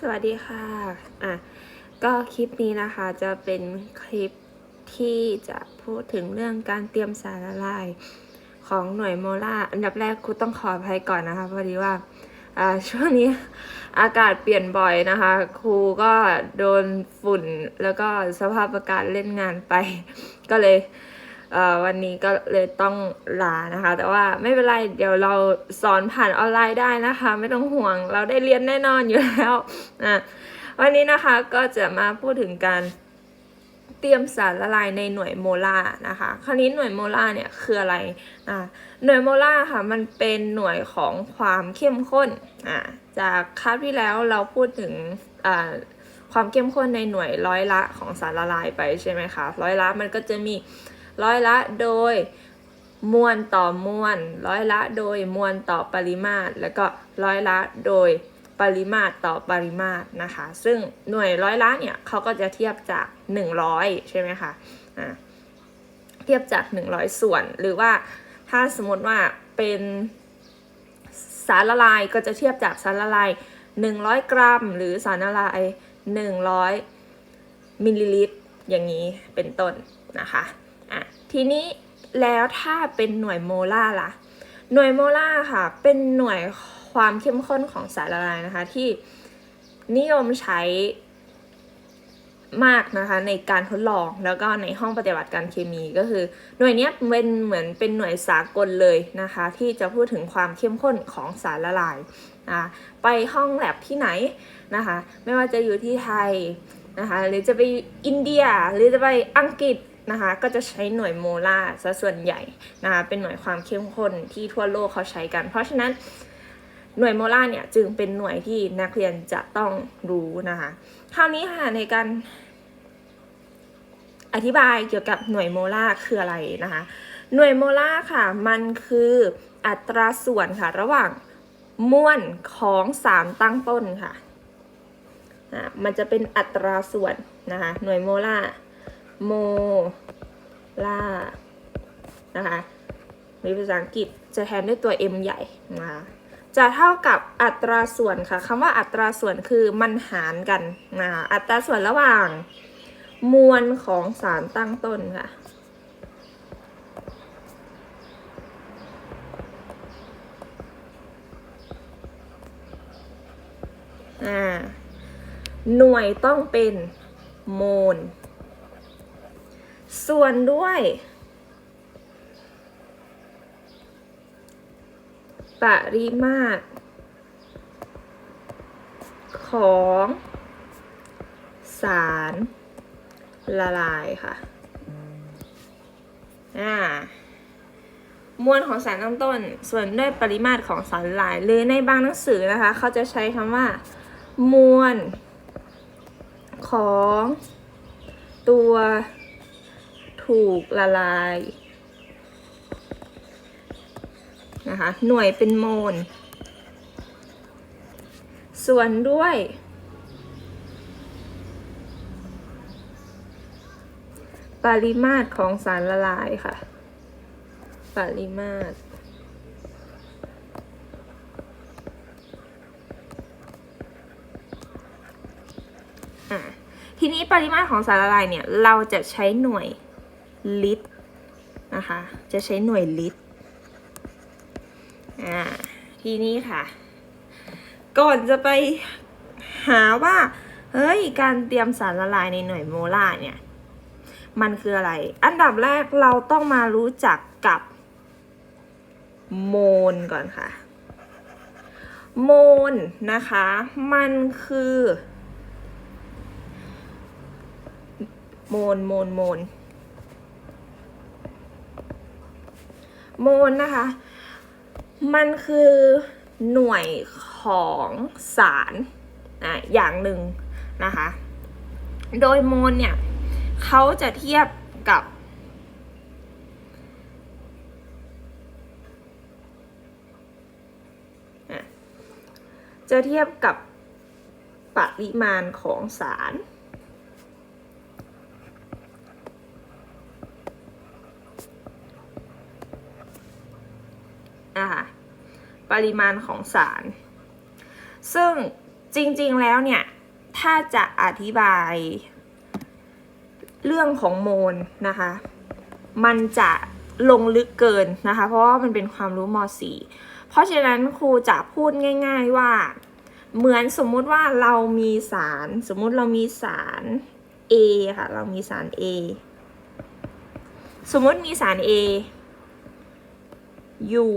สวัสดีค่ะ อะ ก็คลิปนี้นะคะจะเป็นคลิปที่จะพูดถึงเรื่องการเตรียมสารละลายของหน่วยโมล่า อันดับแรกครูต้องขออภัยก่อนนะคะพอดีว่า อ่า ช่วงนี้อากาศเปลี่ยนบ่อยนะคะ ครูก็โดนฝุ่นแล้วก็สภาพอากาศเล่นงานไป ก็เลย วันนี้ก็เลยต้องลานะคะ แต่ว่าไม่เป็นไรเดี๋ยวเราสอนผ่านออนไลน์ได้นะคะ ไม่ต้องห่วงเราได้เรียนแน่นอนอยู่แล้วอะวันนี้นะคะก็จะมาพูดถึงการเตรียมสารละลายในหน่วยโมลาร์นะคะ คราวนี้หน่วยโมลาร์เนี่ยคืออะไรอะหน่วยโมลาร์ค่ะมันเป็นหน่วยของความเข้มข้นอะจากคราวที่แล้วเราพูดถึงอ่าความเข้มข้นในหน่วยร้อยละของสารละลายไปใช่ไหมคะร้อยละมันก็จะมี ร้อยละโดยมวลต่อมวลร้อยละโดยมวลต่อปริมาตร แล้วก็ร้อยละโดยปริมาตรต่อปริมาตรนะคะ ซึ่งหน่วยร้อยละเนี่ยเขาก็จะเทียบจาก 100 ใช่ไหมคะอ่าเทียบจาก 100 ส่วน หรือว่าถ้าสมมติว่าเป็นสารละลายก็จะเทียบจากสารละลาย 100 กรัม หรือสารละลาย 100 มิลลิลิตร อย่างนี้เป็นต้นนะคะ อะทีนี้แล้วถ้าเป็นหน่วยโมลาร์ล่ะ หน่วยโมลาร์ค่ะ เป็นหน่วยความเข้มข้นของสารละลายนะคะที่นิยมใช้มากนะคะในการทดลองแล้วก็ในห้องปฏิบัติการเคมีก็คือ หน่วยเนี้ยเป็นเหมือนเป็นหน่วยสากลเลยนะคะ ที่จะพูดถึงความเข้มข้นของสารละลายอะไปห้องแลบที่ไหนนะคะ ไม่ว่าจะอยู่ที่ไทยนะคะหรือจะไปอินเดียหรือจะไปอังกฤษ นะคะ ก็จะใช้หน่วยโมลาร์ซะส่วนใหญ่นะคะเป็นหน่วยความเข้มข้นที่ทั่วโลกเขาใช้กัน เพราะฉะนั้นหน่วยโมลาร์เนี่ยจึงเป็นหน่วยที่นักเรียนจะต้องรู้นะคะ คราวนี้ค่ะในการอธิบายเกี่ยวกับหน่วยโมลาร์คืออะไรนะคะ หน่วยโมลาร์ค่ะ มันคืออัตราส่วนค่ะ ระหว่างมวลของสารตั้งต้นค่ะอะมันจะเป็นอัตราส่วนนะคะ หน่วยโมลาร์ โมลานะคะหรือภาษาอังกฤษจะแทนด้วยตัว m ใหญ่นะคะจะเท่ากับอัตราส่วนค่ะคำว่าอัตราส่วนคือมันหารกันนะคะอัตราส่วนระหว่าง มวลของสารตั้งต้นค่ะหน่วยต้องเป็นโมล ส่วนด้วยปริมาตร ของสารละลายค่ะ อ่ามวลของสารตั้งต้น ส่วนด้วยปริมาตรของสารละลาย หรือในบางหนังสือนะคะ เขาจะใช้คำว่า มวลของตัว ถูกละลายนะคะหน่วยเป็นโมล ส่วนด้วย ปริมาตรของสารละลายค่ะ ปริมาตรอะทีนี้ปริมาตรของสารละลายเนี่ย เราจะใช้หน่วย ลิตรนะคะ จะใช้หน่วยลิตรอ่าทีนี้ค่ะ ก่อนจะไปหาว่าเฮ้ยการเตรียมสารละลายในหน่วยโมลาร์เนี่ย มันคืออะไร อันดับแรกเราต้องมารู้จักกับโมลก่อนค่ะ โมลนะคะ มันคือ โมลโมลโมล โมลนะคะ มันคือหน่วยของสารอะอย่างหนึ่งนะคะ โดยโมลเนี่ยเขาจะเทียบกับจะเทียบกับปริมาณของสาร อะ ปริมาณของสาร ซึ่งจริงๆแล้วเนี่ย ถ้าจะอธิบาย เรื่องของโมลนะคะ มันจะลงลึกเกินนะคะ เพราะว่ามันเป็นความรู้ม .4 เพราะฉะนั้นครูจะพูดง่าย ๆว่า เหมือนสมมุติว่าเรามีสาร สมมุติเรามีสาร A ค่ะ เรามีสาร A สมมติมีสาร A อยู่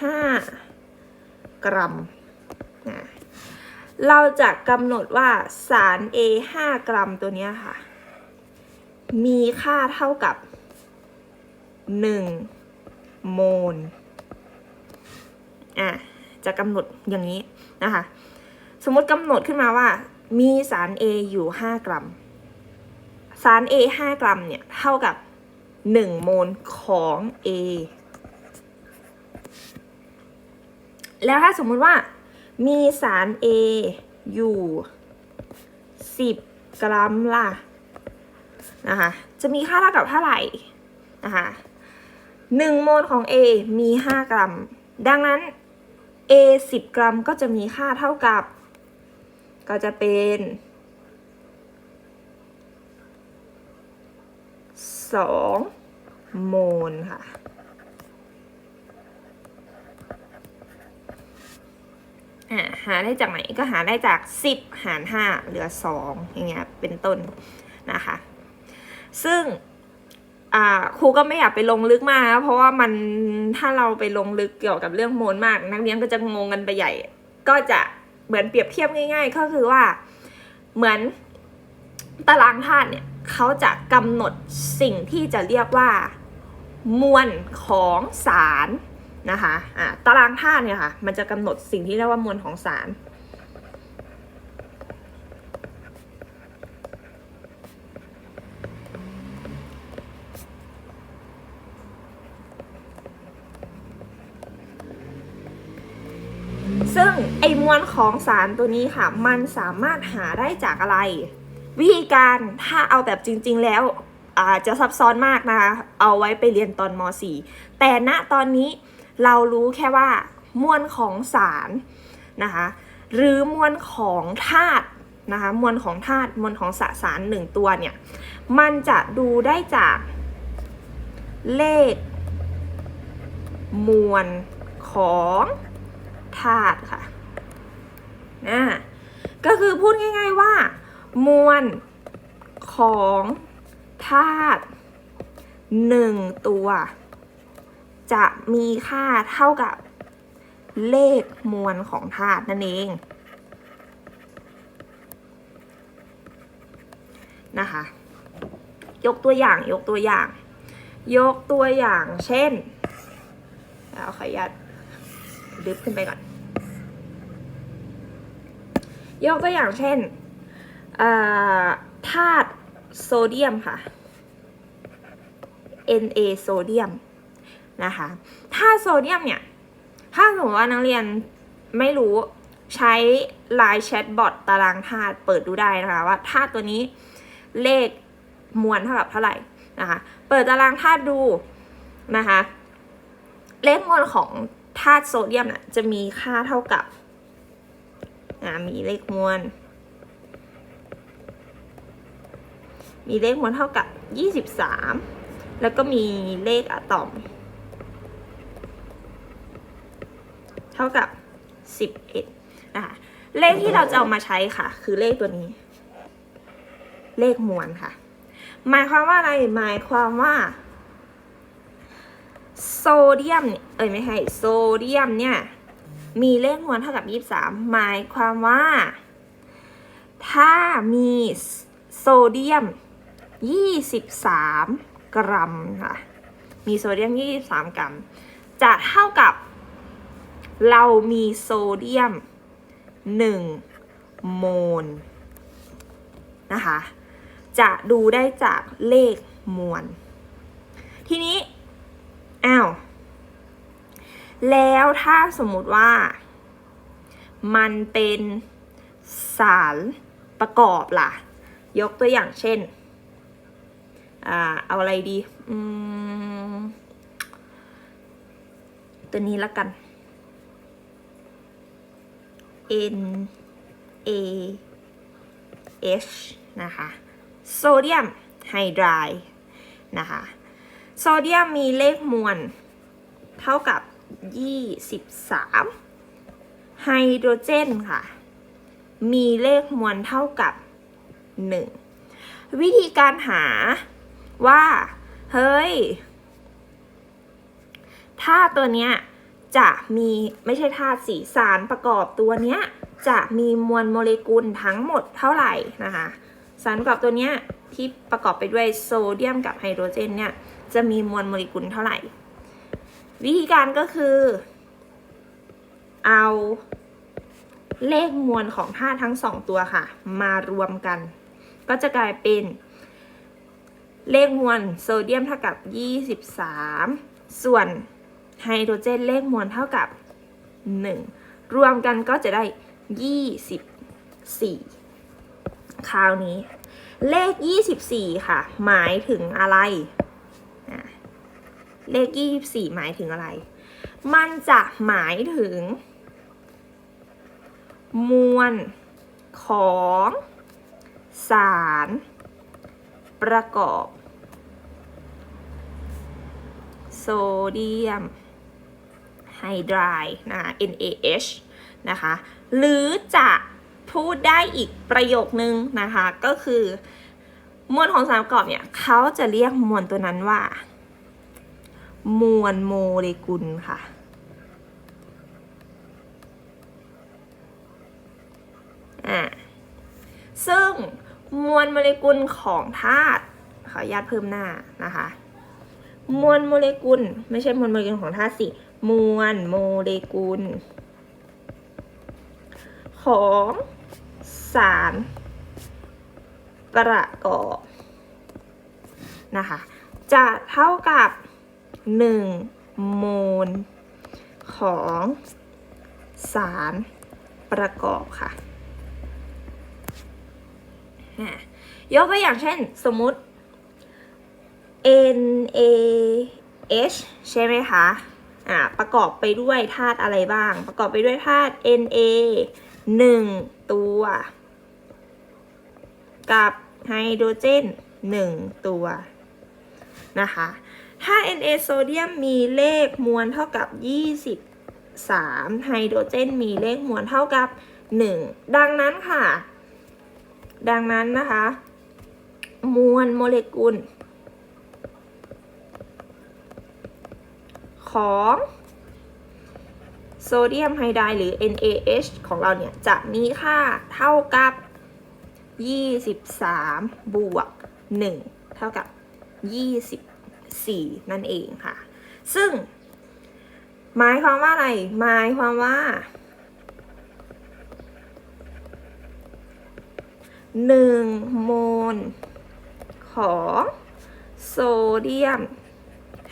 5 กรัมนะเราจะกำหนดว่าสาร A 5 กรัมตัวนี้ค่ะ มีค่าเท่ากับ 1 โมลอะจะกำหนดอย่างนี้นะคะ สมมติกำหนดขึ้นมาว่า มีสาร A อยู่ 5 กรัม สาร A 5 กรัมเนี่ย เท่ากับ 1 โมลของ A แล้วถ้าสมมุติว่ามีสาร A อยู่ 10 กรัมล่ะนะคะ จะมีค่าเท่ากับเท่าไหร่นะคะ1โมลของ A มี 5 กรัม ดังนั้น A 10 กรัมก็จะมีค่าเท่ากับ ก็จะเป็นสองโมลค่ะ อ่าหาได้จากไหนก็หาได้จาก 10 หาร 5 เหลือ 2 อย่างเงี้ยเป็นต้นนะคะ ซึ่งอ่าครูก็ไม่อยากไปลงลึกมากนะเพราะว่ามันถ้าเราไปลงลึกเกี่ยวกับเรื่องโมลมาก นักเรียนก็จะงงกันไปใหญ่ ก็จะเหมือนเปรียบเทียบง่าย ๆ ก็คือว่าเหมือนตารางธาตุเนี่ยเขาจะกำหนดสิ่งที่จะเรียกว่ามวลของสาร นะคะอ่าตารางธาตุเนี่ยค่ะ มันจะกำหนดสิ่งที่เรียกว่ามวลของสารซึ่งไอ้มวลของสารตัวนี้ค่ะ มันสามารถหาได้จากอะไร วิธีการถ้าเอาแบบจริง ๆ แล้วอาจจะซับซ้อนมากนะคะ เอาไว้ไปเรียนตอนม .4 แต่ณตอนนี้ เรารู้แค่ว่ามวลของสารนะคะหรือมวลของธาตุนะคะมวลของธาตุมวลของสสารหนึ่งตัวเนี่ยมันจะดูได้จากเลข มวลของธาตุค่ะนะก็คือพูดง่ายๆว่า มวลของธาตุหนึ่งตัว จะมีค่าเท่ากับเลขมวลของธาตุนั่นเองนะคะ ยกตัวอย่างยกตัวอย่าง ยกตัวอย่างเช่นเอาขออนุญาตดึบขึ้นไปก่อน ยกตัวอย่างเช่นธาตุโซเดียมค่ะ Na โซเดียม นะคะธาตุโซเดียมเนี่ย ถ้าสมมติว่านักเรียนไม่รู้ใช้ไลน์แชทบอทตารางธาตุเปิดดูได้นะคะว่าธาตุตัวนี้เลขมวลเท่ากับเท่าไหร่นะคะ เปิดตารางธาตุดูนะคะ เลขมวลของธาตุโซเดียมน่ะจะมีค่าเท่ากับนะมีเลขมวล มีเลขมวลเท่ากับ 23 แล้วก็มีเลขอะตอม เท่ากับ 11 นะคะ เลขที่เราจะเอามาใช้ค่ะ คือเลขตัวนี้ เลขมวลค่ะ หมายความว่าอะไร หมายความว่า โซเดียม เอ้ยไม่ใช่โซเดียมเนี่ย มีเลขมวลเท่ากับ 23 หมายความว่า ถ้ามีโซเดียม 23 กรัมค่ะ มีโซเดียม 23 กรัม จะเท่ากับ เรามีโซเดียม 1 โมลนะคะ จะดูได้จากเลขมวล ทีนี้ อ้าว แล้วถ้าสมมุติว่า มันเป็นสารประกอบล่ะ ยกตัวอย่างเช่น อ่า เอาอะไรดี อืม ตัวนี้ละกัน N A H นะคะโซเดียมไฮไดรด์นะคะโซเดียมมีเลขมวลเท่ากับ 23 ไฮโดรเจนค่ะ มีเลขมวลเท่ากับ 1 วิธีการหาว่า เฮ้ย ถ้าตัวเนี้ย จะมีไม่ใช่ธาตุสีสารประกอบตัวเนี้ยจะมีมวลโมเลกุลทั้งหมดเท่าไหร่นะคะสารประกอบตัวเนี้ยที่ประกอบไปด้วยโซเดียมกับไฮโดรเจนเนี่ยจะมีมวลโมเลกุลเท่าไหร่ วิธีการก็คือ เอาเลขมวลของธาตุทั้งสองตัวค่ะ มารวมกัน ก็จะกลายเป็นเลขมวลโซเดียมเท่ากับ 23 ส่วน ไฮโดรเจนเลขมวลเท่ากับ 1 รวมกันก็จะได้ 24 คราวนี้ เลข 24 ค่ะ หมายถึงอะไรอะเลข 24 หมายถึงอะไร มันจะหมายถึง มวลของสาร ประกอบ โซเดียม ไฮไดรด์นะ NaH นะคะ หรือจะพูดได้อีกประโยคนึงนะคะ ก็คือมวลของสารประกอบเนี่ยเขาจะเรียกมวลตัวนั้นว่า มวลโมเลกุลค่ะอ่าซึ่งมวลโมเลกุลของธาตุขออนุญาตเพิ่มหน้านะคะ มวลโมเลกุล ไม่ใช่มวลโมเลกุลของธาตุสิ มวลโมเลกุล ของสารประกอบนะคะ จะเท่ากับ 1 โมล ของสารประกอบค่ะอะยกตัวอย่างเช่นสมมุติ NaH ใช่ไหมคะ อ่าประกอบไปด้วยธาตุอะไรบ้าง ประกอบไปด้วยธาตุ Na 1 ตัว กับไฮโดรเจน 1 ตัวนะคะถ้า Na โซเดียมมีเลขมวลเท่ากับ 23 ไฮโดรเจนมีเลขมวลเท่ากับ 1 ดังนั้นค่ะ ดังนั้นนะคะ มวลโมเลกุล ของโซเดียมไฮไดร์หรือ NaH ของเราเนี่ย จะมีค่าเท่ากับ 23 บวก 1 เท่ากับ 24 นั่นเองค่ะ ซึ่ง หมายความว่าอะไร หมายความว่า 1 โมลของโซเดียม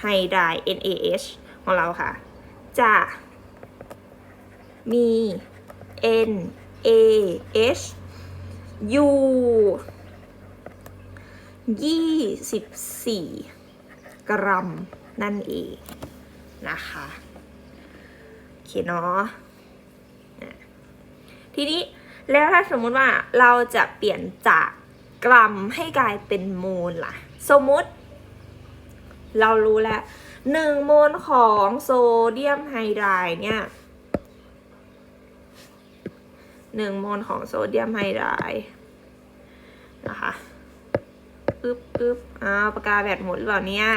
ไฮไดร์ NaH ของเราค่ะ จะมี NaH อยู่24กรัมนั่นเองนะคะโอเคเนาะอะทีนี้แล้วถ้าสมมุติว่าเราจะเปลี่ยนจากกรัมให้กลายเป็นโมลล่ะ สมมุติ เรารู้แล้ว หนึ่งโมลของโซเดียมไฮไดร์เนี่ยหนึ่งโมลของโซเดียมไฮไดร์นะคะปึ๊บปึ๊บอ้าวปากกาแบตหมดหรือเปล่าเนี่ย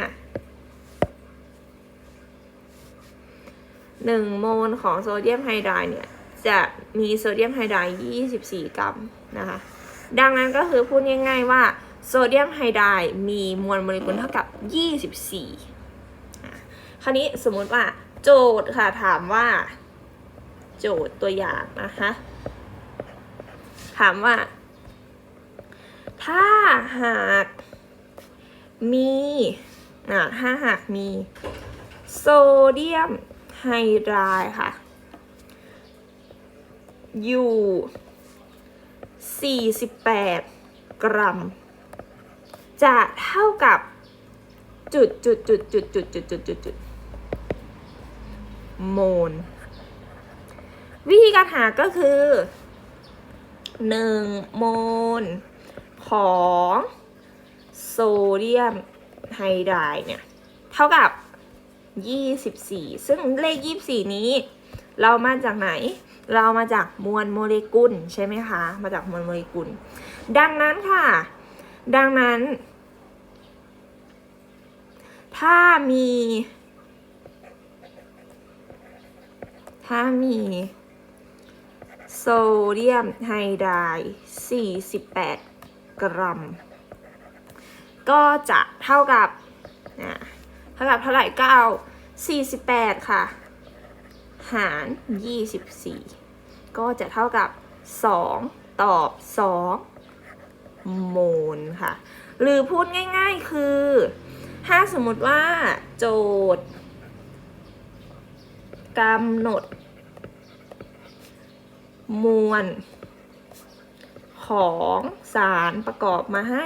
หนึ่งโมลของโซเดียมไฮไดร์เนี่ย จะมีโซเดียมไฮไดรด์24 กรัมนะคะ ดังนั้นก็คือพูดง่ายๆว่าโซเดียมไฮไดร์มีมวลโมเลกุลเท่ากับ 24อ่ คราวนี้สมมุติว่า โจทย์ค่ะถามว่า โจทย์ตัวอย่างนะคะ ถามว่า ถ้าหากมีอะถ้าหากมีโซเดียมไฮไดรด์ค่ะ อยู่ 48 กรัม จะเท่ากับจุดจุดจุดจุดจุดจุดจุดจุดจุด โมล วิธีการหาก็คือหนึ่งโมล ของโซเดียมไฮไดรด์เนี่ย เท่ากับ 24 ซึ่งเลข 24 นี้ เรามาจากไหน เรามาจากมวลโมเลกุลใช่ไหมคะ มาจากมวลโมเลกุล ดังนั้นค่ะ ดังนั้น ถ้ามี ถ้ามีโซเดียมไฮไดรด์48 กรัม ก็จะเท่ากับอะเท่ากับเท่าไหร่ก็เอา48 ค่ะ หาร 24 ก็จะเท่ากับ 2 ตอบ 2 โมลค่ะ หรือพูดง่ายๆคือ ถ้าสมมติว่าโจทย์ กำหนด มวล ของสารประกอบมาให้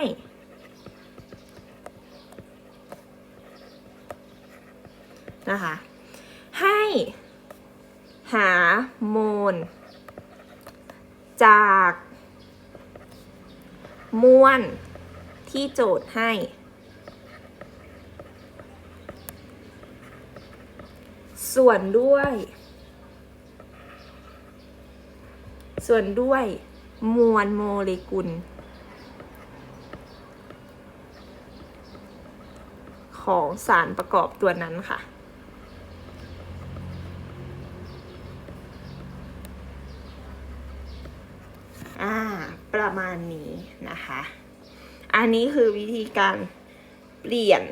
นะคะ ให้หาโมล จาก มวลที่โจทย์ให้ ส่วนด้วย ส่วนด้วยมวลโมเลกุล ของสารประกอบตัวนั้นค่ะอ่าประมาณนี้นะคะ อันนี้คือวิธีการเปลี่ยน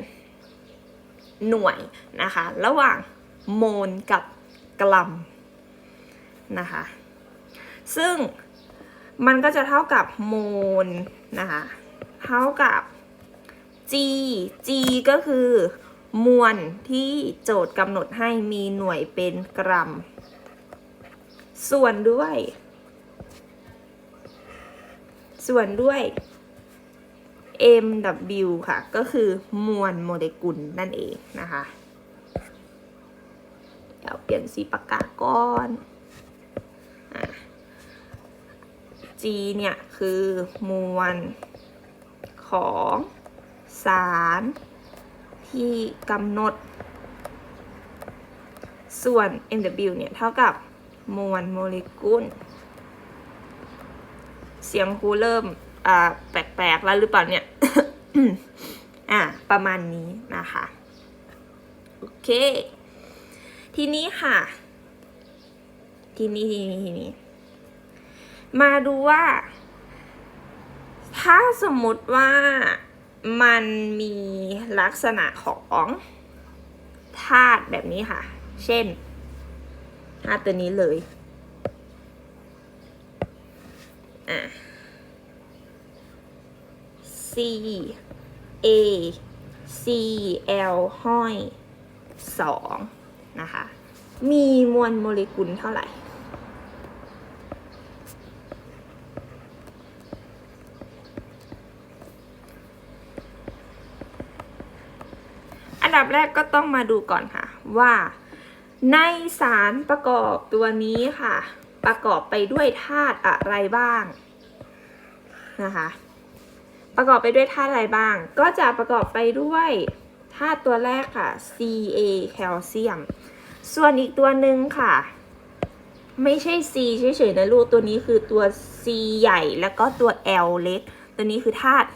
หน่วยนะคะ ระหว่าง โมลกับกรัมนะคะ ซึ่งมันก็จะเท่ากับโมลนะคะ เท่ากับ g g ก็คือมวลที่โจทย์กำหนดให้มีหน่วยเป็นกรัม ส่วนด้วย ส่วนด้วย mw ค่ะ ก็คือมวลโมเลกุลนั่นเองนะคะ เดี๋ยวเปลี่ยนสีปากกาก่อนอ G เนี่ยคือมวลของสารที่กำหนด ส่วน mw เนี่ย เท่ากับมวลโมเลกุล เสียงครูเริ่มอ่าแปลกๆแล้วหรือเปล่าเนี่ย อ่า ประมาณนี้นะคะ โอเค ทีนี้ค่ะ ทีนี้ทีนี้ทีนี้ มาดูว่า ถ้าสมมติว่ามันมีลักษณะของธาตุแบบนี้ค่ะ เช่นธาตุตัวนี้เลยอะ C A C L ห้อยสอง นะคะ มีมวลโมเลกุลเท่าไหร่ อันดับแรกก็ต้องมาดูก่อนค่ะว่าในสารประกอบตัวนี้ค่ะ ประกอบไปด้วยธาตุอะไรบ้างนะคะประกอบไปด้วยธาตุอะไรบ้าง ก็จะประกอบไปด้วยธาตุตัวแรกค่ะ Ca แคลเซียม ส่วนอีกตัวหนึ่งค่ะ ไม่ใช่ C เฉยๆนะลูกตัวนี้คือตัว C ใหญ่แล้วก็ตัว L เล็ก ตัวนี้คือธาตุ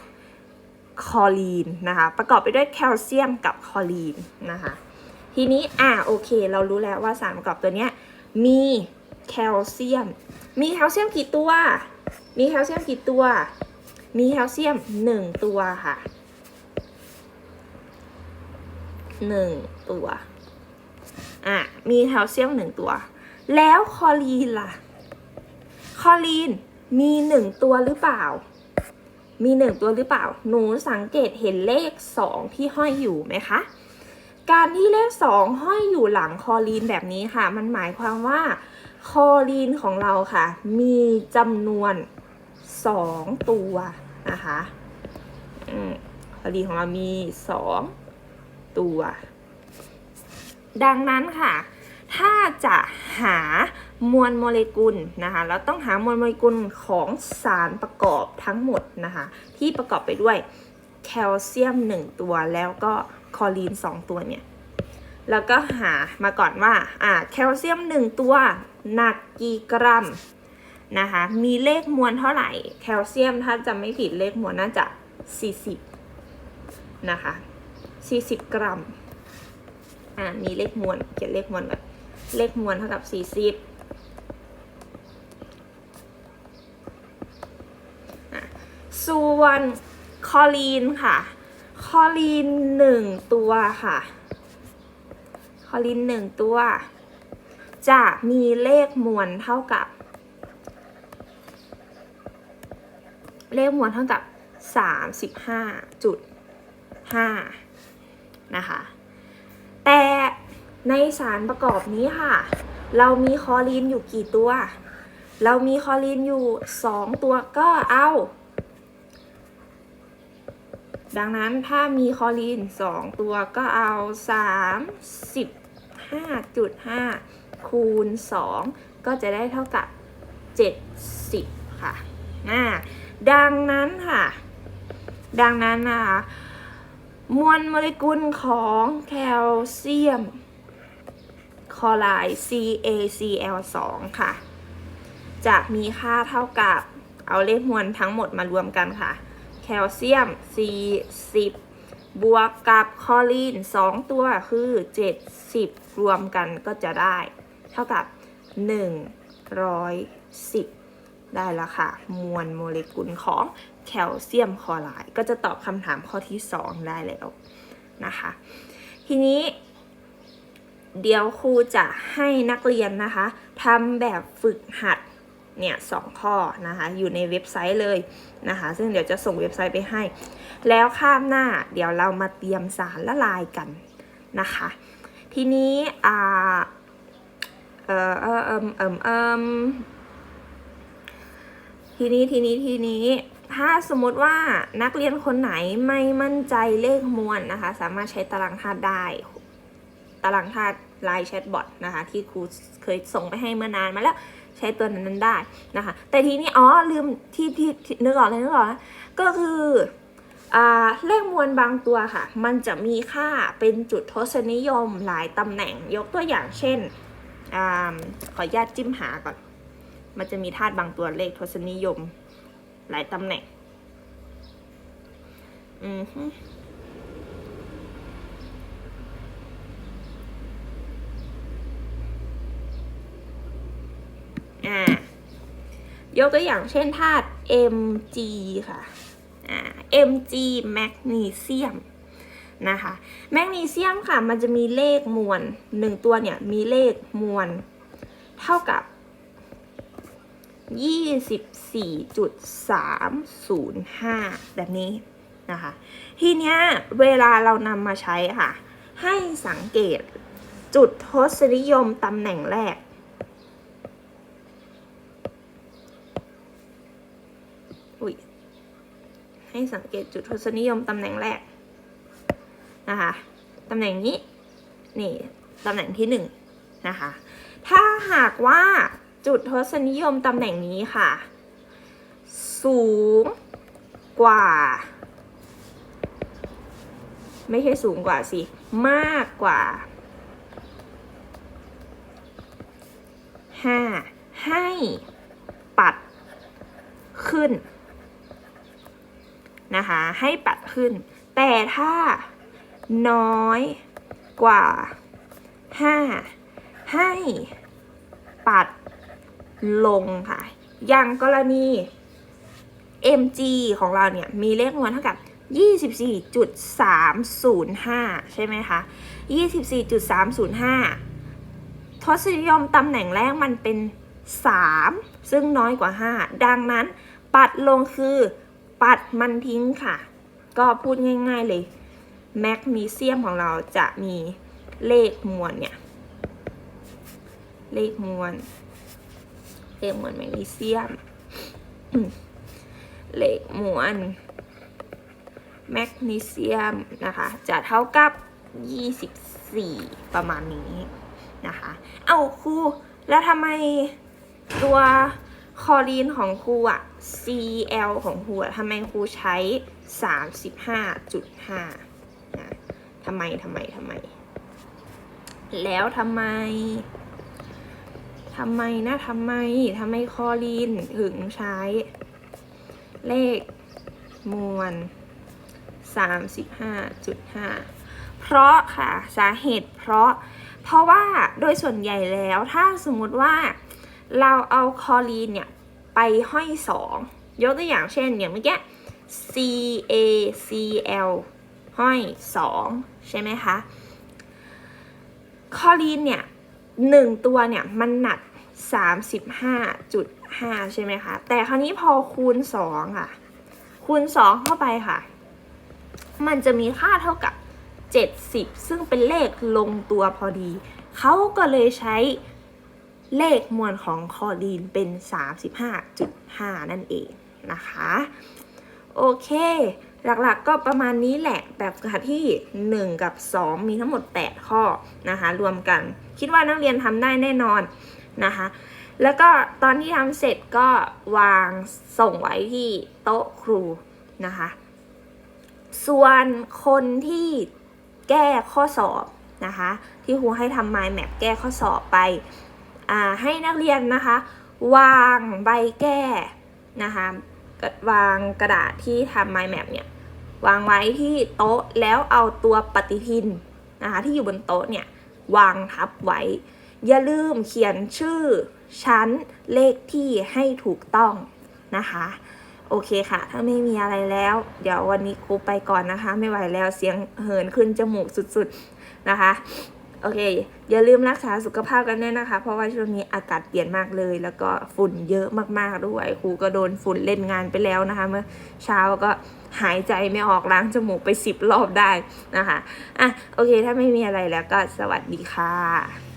คอรีนนะคะ ประกอบไปด้วยแคลเซียมกับคอรีนนะคะ ทีนี้อ่าโอเค เรารู้แล้วว่าสารประกอบตัวเนี้ยมีแคลเซียม มีแคลเซียมกี่ตัว มีแคลเซียมกี่ตัว มีแคลเซียมหนึ่งตัวค่ะหนึ่งตัว อะมีแคลเซียมหนึ่งตัว แล้วคอรีนล่ะ คอรีนมีหนึ่งตัวหรือเปล่า มีหนึ่งตัวหรือเปล่า หนูสังเกตเห็นเลขสองที่ห้อยอยู่ไหมคะ การที่เลขสองห้อยอยู่หลังคอรีนแบบนี้ค่ะ มันหมายความว่าคอรีนของเราค่ะ มีจำนวนสองตัวนะคะอืมคอรีนของเรามีสองตัว ดังนั้นค่ะ ถ้าจะหามวลโมเลกุลนะคะเราต้องหามวลโมเลกุลของสารประกอบทั้งหมดนะคะที่ประกอบไปด้วยแคลเซียม 1 ตัวแล้วก็คอรีน 2 ตัวเนี่ยแล้วก็หามาก่อนว่าอ่าแคลเซียม 1 ตัวหนักกี่กรัมนะคะมีเลขมวลเท่าไหร่ แคลเซียมถ้าจำไม่ผิดเลขมวลน่าจะ 40 นะคะ 40 กรัม อ่ามีเลขมวลเขียนเลขมวลแบบเลขมวลเท่ากับ40อะส่วนคอลีนค่ะ คอลีนหนึ่งตัวค่ะ คอลีนหนึ่งตัว จะมีเลขมวลเท่ากับ เลขมวลเท่ากับ35.5นะคะ แต่ในสารประกอบนี้ค่ะ เรามีคอลีนอยู่กี่ตัว เรามีคอลีนอยู่ 2 ตัวก็เอา ดังนั้นถ้ามีคอลีน 2 ตัวก็เอา 35.5 คูณ 2 ก็จะได้เท่ากับ 70 ค่ะอ่าดังนั้นค่ะ ดังนั้นนะคะ มวลโมเลกุลของแคลเซียมคลอไรด์ CaCl2 ค่ะ จะมีค่าเท่ากับเอาเลขมวลทั้งหมดมารวมกันค่ะ แคลเซียม 40 บวกกับคลอรีน 2 ตัวคือ 70 รวมกันก็จะได้ เท่ากับ 110 ได้แล้วค่ะ มวลโมเลกุลของ แคลเซียมคลอไรด์ก็จะตอบคำถามข้อที่ 2 ได้แล้วนะคะ ทีนี้เดี๋ยวครูจะให้นักเรียนนะคะทำแบบฝึกหัดเนี่ยสองข้อนะคะอยู่ในเว็บไซต์เลยนะคะ ซึ่งเดี๋ยวจะส่งเว็บไซต์ไปให้ แล้วข้ามหน้าเดี๋ยวเรามาเตรียมสารละลายกันนะคะ ทีนี้อ่าเออเออเอมเอมเอมทีนี้ทีนี้ทีนี้ ถ้าสมมติว่านักเรียนคนไหนไม่มั่นใจเลขมวลนะคะ สามารถใช้ตารางธาตุได้ ตารางธาตุไลน์แชทบอทนะคะ ที่ครูเคยส่งไปให้เมื่อนานมาแล้วใช้ตัวนั้นได้นะคะ แต่ทีนี้อ๋อลืมที่ที่นึกออกเลยนึกออกแล้วก็คือเลขมวลบางตัวค่ะ มันจะมีค่าเป็นจุดทศนิยมหลายตำแหน่งยกตัวอย่างเช่นอขออนุญาตจิ้มหาก่อน มันจะมีธาตุบางตัวเลขทศนิยม หลายตำแหน่ง อือฮึอ่ายกตัวอย่างเช่นธาตุ Mg ค่ะอ่า Mg แมกนีเซียมนะคะ แมกนีเซียมค่ะ มันจะมีเลขมวลหนึ่งตัวเนี่ย มีเลขมวลเท่ากับ 24.305 แบบนี้นะคะ ทีเนี้ยเวลาเรานำมาใช้ค่ะ ให้สังเกตจุดทศนิยมตำแหน่งแรก อุ้ย ให้สังเกตจุดทศนิยมตำแหน่งแรกนะคะ ตำแหน่งนี้ นี่ ตำแหน่งที่หนึ่งนะคะ ถ้าหากว่า จุดทศนิยมตำแหน่งนี้ค่ะ สูงกว่า ไม่ใช่สูงกว่าสิ มากกว่า5ให้ปัดขึ้นนะคะให้ปัดขึ้น แต่ถ้าน้อยกว่า 5 ให้ปัด ลงค่ะ อย่างกรณี mg ของเราเนี่ย มีเลขมวลเท่ากับ 24.305 ใช่ไหมคะ 24.305 ทศนิยมตำแหน่งแรกมันเป็น 3 ซึ่งน้อยกว่า 5 ดังนั้น ปัดลงคือปัดมันทิ้งค่ะ ก็พูดง่ายๆเลยแมกนีเซียมของเราจะมีเลขมวลเนี่ย เลขมวล เลขมวลแมกนีเซียมเลขมวลแมกนีเซียมนะคะ จะเท่ากับ 24 ประมาณนี้นะคะ เอาครู แล้วทำไมตัวคอลีนของครูอะ CL ของครูอะทำไมครูใช้ 35.5นะทำไมทำไมทำไม แล้วทำไม ทำไมนะทำไมทำไมคอลีนถึงใช้ เลขมวล 35.5 เพราะค่ะสาเหตุเพราะ เพราะว่าโดยส่วนใหญ่แล้วถ้าสมมติว่าเราเอาคอลีนเนี่ยไปห้อยสองยกตัวอย่างเช่นอย่างเมื่อกี้ C A C L ห้อยสองใช่ไหมคะ คอลีนเนี่ยหนึ่งตัวเนี่ยมันหนัก 35.5 ใช่ไหมคะ แต่คราวนี้พอคูณ 2 ค่ะ คูณ 2 เข้าไปค่ะ มันจะมีค่าเท่ากับ 70 ซึ่งเป็นเลขลงตัวพอดี เขาก็เลยใช้เลขมวลของคอลีนเป็น 35.5 นั่นเองนะคะ โอเค หลักๆก็ประมาณนี้แหละ แบบที่ 1 กับ 2 มีทั้งหมด 8 ข้อนะคะ รวมกัน คิดว่านักเรียนทำได้แน่นอน นะคะ แล้วก็ตอนที่ทำเสร็จก็วางส่งไว้ที่โต๊ะครูนะคะ ส่วนคนที่แก้ข้อสอบนะคะ ที่ครูให้ทำ mind map แก้ข้อสอบไปให้นักเรียนนะคะ วางใบแก้นะคะกะวางกระดาษที่ทำ mind map เนี่ยวางไว้ที่โต๊ะแล้วเอาตัวปฏิทินนะคะที่อยู่บนโต๊ะเนี่ยวางทับไว้ อย่าลืมเขียนชื่อ ชั้นเลขที่ให้ถูกต้องนะคะ โอเคค่ะ ถ้าไม่มีอะไรแล้ว เดี๋ยววันนี้ครูไปก่อนนะคะ ไม่ไหวแล้วเสียงเหินขึ้นจมูกสุดๆนะคะโอเค อย่าลืมรักษาสุขภาพกันด้วยนะคะ เพราะว่าช่วงนี้อากาศเปลี่ยนมากเลย แล้วก็ฝุ่นเยอะมากๆด้วย ครูก็โดนฝุ่นเล่นงานไปแล้วนะคะ เมื่อเช้าก็หายใจไม่ออกล้างจมูกไปสิบรอบได้นะคะ อะ โอเค ถ้าไม่มีอะไรแล้วก็สวัสดีค่ะ